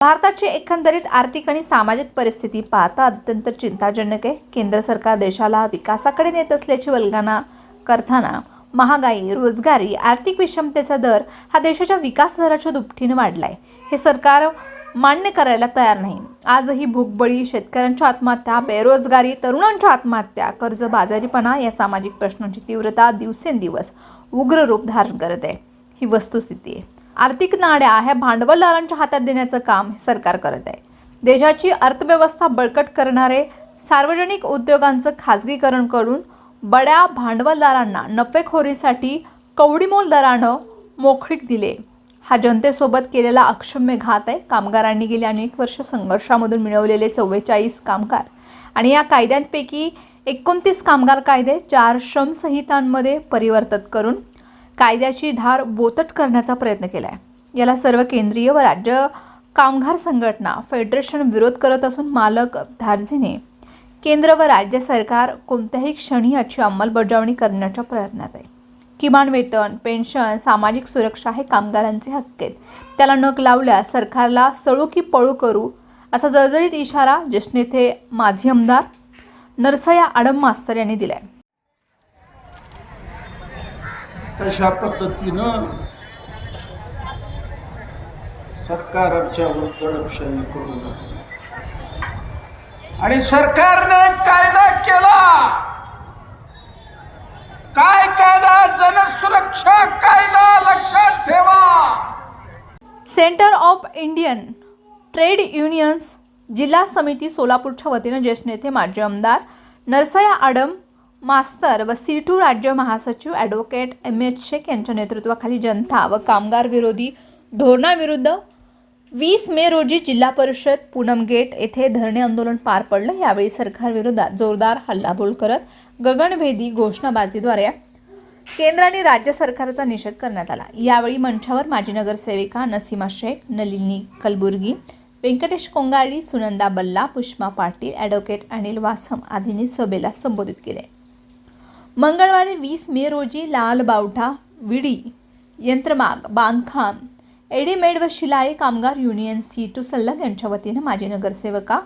भारताची एकंदरीत आर्थिक आणि सामाजिक परिस्थिती पाहता अत्यंत चिंताजनक आहे. केंद्र सरकार देशाला विकासाकडे नेत असल्याची वल्गना करताना महागाई रोजगारी आर्थिक विषमतेचा दर हा देशाच्या विकास दराच्या दुपटीने वाढलाय. हे सरकार मान्य करायला तयार नाही. आजही भूकबळी शेतकऱ्यांच्या आत्महत्या बेरोजगारी तरुणांच्या आत्महत्या कर्जबाजारीपणा या सामाजिक प्रश्नांची तीव्रता दिवसेंदिवस उग्र रूप धारण करत आहे. ही वस्तुस्थिती आहे. आर्थिक नाड्या ह्या भांडवलदारांच्या हातात देण्याचं काम हे सरकार करत आहे. देशाची अर्थव्यवस्था बळकट करणारे सार्वजनिक उद्योगांचं खाजगीकरण करून बड्या भांडवलदारांना नफेखोरीसाठी कवडीमोल दरानं मोखळीक दिले. हा जनतेसोबत केलेला अक्षम्य घात आहे. कामगारांनी गेली अनेक वर्ष संघर्षामधून मिळवलेले चव्वेचाळीस कामगार आणि या कायद्यांपैकी एकोणतीस कामगार कायदे चार श्रमसंहितांमध्ये परिवर्तित करून कायद्याची धार बोतट करण्याचा प्रयत्न केला आहे याला सर्व केंद्रीय व राज्य कामगार संघटना फेडरेशन विरोध करत असून मालक धारजीने केंद्र व राज्य सरकार कोणत्याही क्षणी याची अंमलबजावणी करण्याच्या प्रयत्नात आहे. किमान वेतन पेन्शन सामाजिक सुरक्षा हे कामगारांचे हक्क आहेत. त्याला नक लावल्यास सरकारला सळू की पळू करू असा जळजळीत इशारा ज्येष्ठ नेते माजी आमदार नरसया आडम मास्तर यांनी दिलाय. कशा पद्धतीनं सरकार आमच्यावर दडपशाही करू नये आणि सरकारने कायदा केला. काय कायदा? जनसुरक्षा कायदा लक्षात ठेवा. Centre of Indian trade unions जिल्हा समिती सोलापूरच्या वतीनं ज्येष्ठ नेते माजी आमदार नरसया आडम मास्तर व सी टू राज्य महासचिव ॲडव्होकेट एम एच शेख यांच्या नेतृत्वाखाली जनता व कामगार विरोधी धोरणाविरुद्ध वीस मे रोजी जिल्हा परिषद पूनम गेट येथे धरणे आंदोलन पार पडलं. यावेळी सरकारविरोधात जोरदार हल्लाबोल करत गगनभेदी घोषणाबाजीद्वारे केंद्र आणि राज्य सरकारचा निषेध करण्यात आला. यावेळी मंचावर माजी नगरसेविका नसीमा शेख नलिनी कलबुर्गी व्यंकटेश कोंगाळी सुनंदा बल्ला पुष्मा पाटील ॲडव्होकेट अनिल वासम आदींनी सभेला संबोधित केले. मंगळवारी वीस मे रोजी लाल बावठा विडी यंत्रमाग बांधकाम एडीमेड व शिलाई कामगार युनियन सी टू सल्लग यांच्या वतीनं माजी नगरसेवका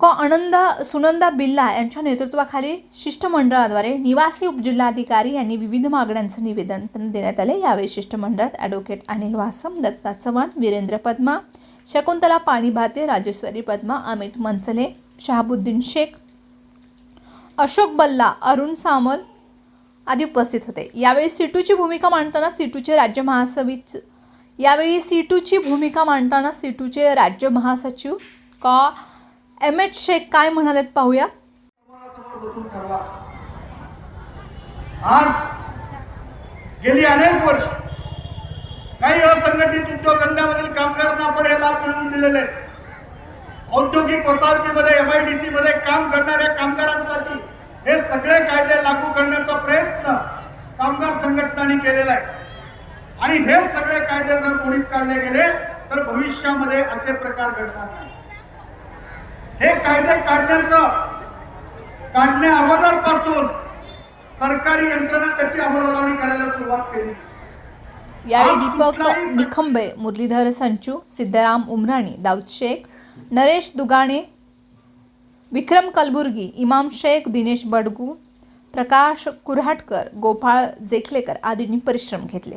को आनंदा सुनंदा बिल्ला यांच्या नेतृत्वाखाली शिष्टमंडळाद्वारे निवासी उपजिल्हाधिकारी यांनी विविध मागण्यांचं निवेदन देण्यात आले. यावेळी शिष्टमंडळात ॲडव्होकेट अनिल वासम दत्ता चव्हाण वीरेंद्र पद्मा शकुंतला पाणीभाते राजेश्वरी पद्मा अमित मनसले शहाबुद्दीन शेख अशोक बल्ला अरुण सामल आदी उपस्थित होते. यावेळी सीटूची भूमिका मांडताना सीटूचे राज्य महासचिव यावेळी सीटूची भूमिका मांडताना सीटूचे राज्य महासचिव का एम एच शेख काय म्हणालेत पाहूया. आज गेली अनेक वर्ष काही असंघटित उद्योगधंद्यामधील कामगारांना आपण हे लाभ मिळवून दिलेले औद्योगिक वसाहतीमध्ये एम आय डी सी मध्ये काम करणाऱ्या सगळे कायदे लागू करण्याचा प्रयत्न कामगार संघटनांनी केलेला आहे. आणि हे सगळे कायदे जर मोडीत काढले गेले तर भविष्यामध्ये असे प्रकार घडणार नाही हे कायदे काढण्याचं काढण्या अगोदरपासून सरकारी यंत्रणा त्याची अंमलबजावणी करायला सुरुवात केली. यावेळी दीपक निखंबे मुरलीधर संचू सिद्धराम उमराणी दाऊद शेख नरेश दुगाणे विक्रम कलबुर्गी इमाम शेख दिनेश बडगू प्रकाश कुऱ्हाटकर गोपाळ जेखलेकर आदींनी परिश्रम घेतले.